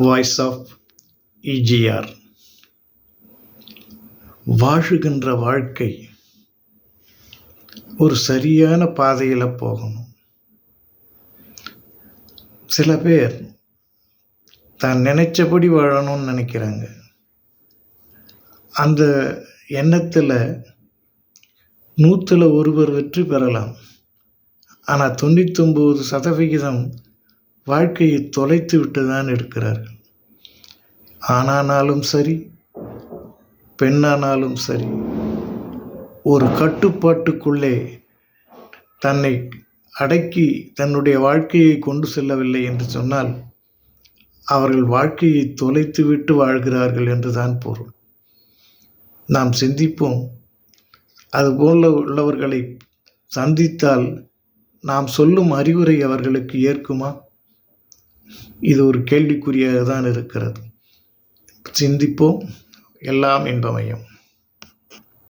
Voice of EGR வாழுகின்ற வாழ்க்கை ஒரு சரியான பாதையில் போகணும். சில பேர் தான் நினைச்சபடி வாழணும்னு நினைக்கிறாங்க. அந்த எண்ணத்தில் நூற்றில் ஒருவர் வெற்றி பெறலாம். ஆனால் தொண்ணூத்தொம்பது சதவிகிதம் வாழ்க்கையை தொலைத்து விட்டு தான் இருக்கிறார்கள் ஆணானாலும் சரி பெண்ணானாலும் சரி ஒரு கட்டுப்பாட்டுக்குள்ளே தன்னை அடக்கி தன்னுடைய வாழ்க்கையை கொண்டு செல்லவில்லை என்று சொன்னால் அவர்கள் வாழ்க்கையை தொலைத்து விட்டு வாழ்கிறார்கள் என்று தான் பொருள். நாம் சிந்திப்போம். அதுபோல உள்ளவர்களை சந்தித்தால் நாம் சொல்லும் அறிவுரை அவர்களுக்கு ஏற்குமா? இது ஒரு கேள்விக்குரியதான் இருக்கிறது. சிந்திப்போம். எல்லாம் இன்பமயம்.